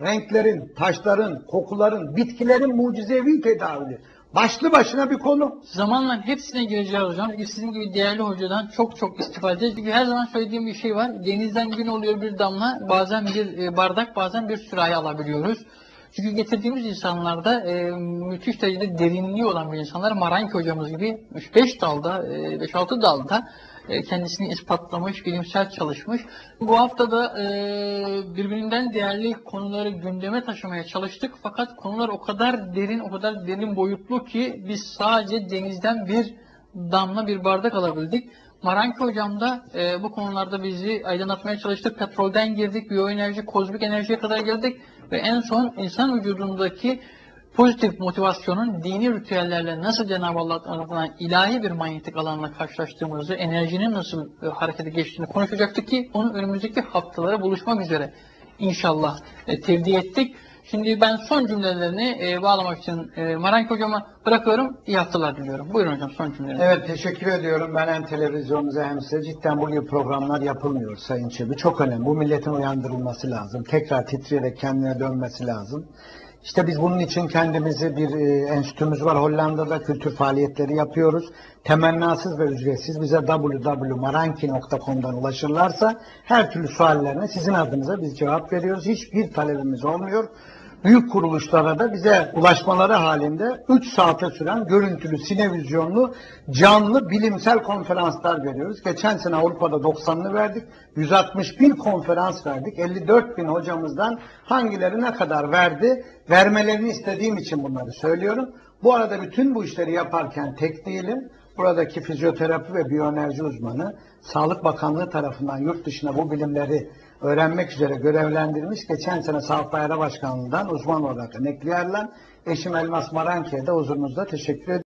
renklerin, taşların, kokuların, bitkilerin mucizevi tedavili. Başlı başına bir konu. Zamanla hepsine gireceğiz hocam. Sizin gibi değerli hocadan çok çok istifade edeceğiz. Çünkü her zaman söylediğim bir şey var. Denizden gün oluyor bir damla, bazen bir e, bardak, bazen bir sürahi alabiliyoruz. Çünkü getirdiğimiz insanlarda e, müthiş derecede derinliği olan bir insanlar. Maranki hocamız gibi 3-5 dalda, e, 5-6 dalda e, kendisini ispatlamış, bilimsel çalışmış. Bu hafta da e, birbirinden değerli konuları gündeme taşımaya çalıştık. Fakat konular o kadar derin, o kadar derin boyutlu ki biz sadece denizden bir damla bir bardak alabildik. Maranki hocam da e, bu konularda bizi aydınlatmaya çalıştık. Petrolden girdik, biyoenerji, kozmik enerjiye kadar geldik ve en son insan vücudundaki pozitif motivasyonun dini ritüellerle nasıl Cenab-ı Allah tarafından ilahi bir manyetik alanla karşılaştığımızı, enerjinin nasıl e, harekete geçtiğini konuşacaktık ki onu önümüzdeki haftalara buluşmak üzere inşallah e, tevdi ettik. Şimdi ben son cümlelerini e, bağlamak için e, Maranki hocama bırakıyorum. İyi haftalar diliyorum. Buyurun hocam son cümlelerinizi. Evet teşekkür ediyorum. Ben hem televizyonunuza hem size cidden bu gibi programlar yapılmıyor Sayın Çebi. Çok önemli. Bu milletin uyandırılması lazım. Tekrar titreyerek kendine dönmesi lazım. İşte biz bunun için kendimizi bir e, enstitümüz var Hollanda'da kültür faaliyetleri yapıyoruz. Temennasız ve ücretsiz bize www.maranki.com'dan ulaşırlarsa her türlü suallerine sizin adınıza biz cevap veriyoruz. Hiçbir talebimiz olmuyor. Büyük kuruluşlara da bize ulaşmaları halinde 3 saate süren görüntülü, sinevizyonlu, canlı bilimsel konferanslar veriyoruz. Geçen sene Avrupa'da 90'ını verdik. 161 konferans verdik. 54 bin hocamızdan hangileri ne kadar verdi? Vermelerini istediğim için bunları söylüyorum. Bu arada bütün bu işleri yaparken tek değilim. Buradaki fizyoterapi ve biyoenerji uzmanı Sağlık Bakanlığı tarafından yurt dışına bu bilimleri öğrenmek üzere görevlendirilmiş. Geçen sene Sağlık Daire Başkanlığı'ndan uzman olarak emekliyerler. Eşim Elmas Maranki'ye de huzurunuzda teşekkür ediyorum.